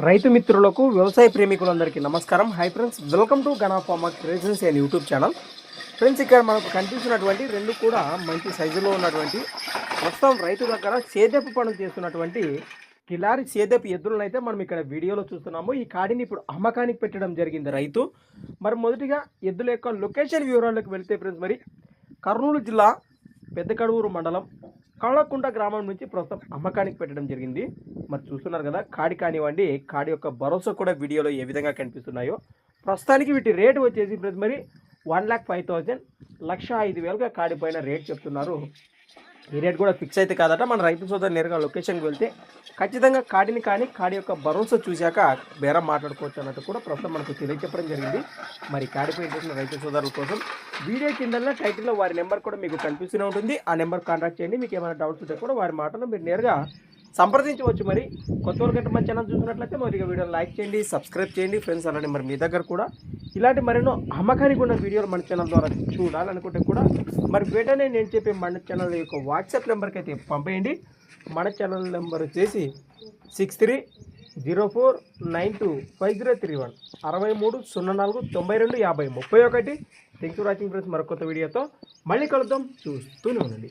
రైతు మిత్రులకు వ్యవసాయ ప్రేమికులందరికీ నమస్కారం. Hi friends welcome to Gana farmer creations and YouTube channel friends ఇక్కడ మనకు కనిపిస్తున్నటువంటి రెండు కూడా మంచి సైజులో ఉన్నటువంటి ప్రస్తుతం రైతు దగ్గర సేదెపు పనులు చేస్తున్నటువంటి కిలారి సేదెపు ఎద్దులను అయితే మనం ఇక్కడ వీడియోలో చూస్తున్నాము. ఈ కాడిని ఇప్పుడు అమ్మకానికి పెట్టడం జరిగింది రైతు. మరి మొదటిగా ఎద్దుల యొక్క లొకేషన్ వివరాలకు వెళితే ఫ్రెండ్స్ మరి కర్నూలు జిల్లా పెద్దకడూరు మండలం కళ్ళకుంట గ్రామం నుంచి ప్రస్తుతం అమ్మకానికి పెట్టడం జరిగింది. మరి చూస్తున్నారు కదా కాడి కానివ్వండి కాడి యొక్క భరోసా కూడా వీడియోలో ఏ విధంగా కనిపిస్తున్నాయో. ప్రస్తుతానికి వీటి రేటు వచ్చేసి ప్రతి మరి వన్ ల్యాక్ ఫైవ్ థౌజండ్ లక్ష ఐదు వేలుగా కాడిపోయిన రేట్ చెప్తున్నారు. ఈ రేట్ కూడా ఫిక్స్ అయితే కాదట మన రైతు సోదరు నేరుగా లొకేషన్కి వెళ్తే ఖచ్చితంగా కాడిని కానీ కాడి యొక్క భరోసా చూశాక బేరం మాట్లాడుకోవచ్చు అన్నట్టు కూడా ప్రస్తుతం మనకు తెలియచెప్పడం జరిగింది. మరి కాడిపై రైతు సోదరుల కోసం వీడియో కింద టైటిల్లో వారి నెంబర్ కూడా మీకు కనిపిస్తూనే ఉంటుంది. ఆ నెంబర్ కాంటాక్ట్ చేయండి. మీకు ఏమైనా డౌట్స్ ఉంటే కూడా వారి మాటలు మీరు నేరుగా సంప్రదించవచ్చు మరి. కొత్త గంట మన ఛానల్ చూసినట్లయితే మరి వీడియోని వీడియో లైక్ చేయండి సబ్స్క్రైబ్ చేయండి ఫ్రెండ్స్. అలానే మరి మీ దగ్గర కూడా ఇలాంటి మరెన్నో అమ్మకానికి ఉన్న వీడియోలు మన ఛానల్ ద్వారా చూడాలనుకుంటే కూడా మరి వెంటనే నేను చెప్పే మన ఛానల్ యొక్క వాట్సాప్ నెంబర్కి అయితే పంపేయండి. మన ఛానల్ నెంబర్ వచ్చేసి six three zero four nine two five zero three one. అరవై మూడు సున్నా నాలుగు తొంభై రెండు యాభై ముప్పై ఒకటి. థ్యాంక్స్ ఫర్ వాచింగ్ ఫ్రెండ్స్ మరొక కొత్త వీడియోతో మళ్ళీ కలుద్దాం. చూస్తూనే ఉండండి.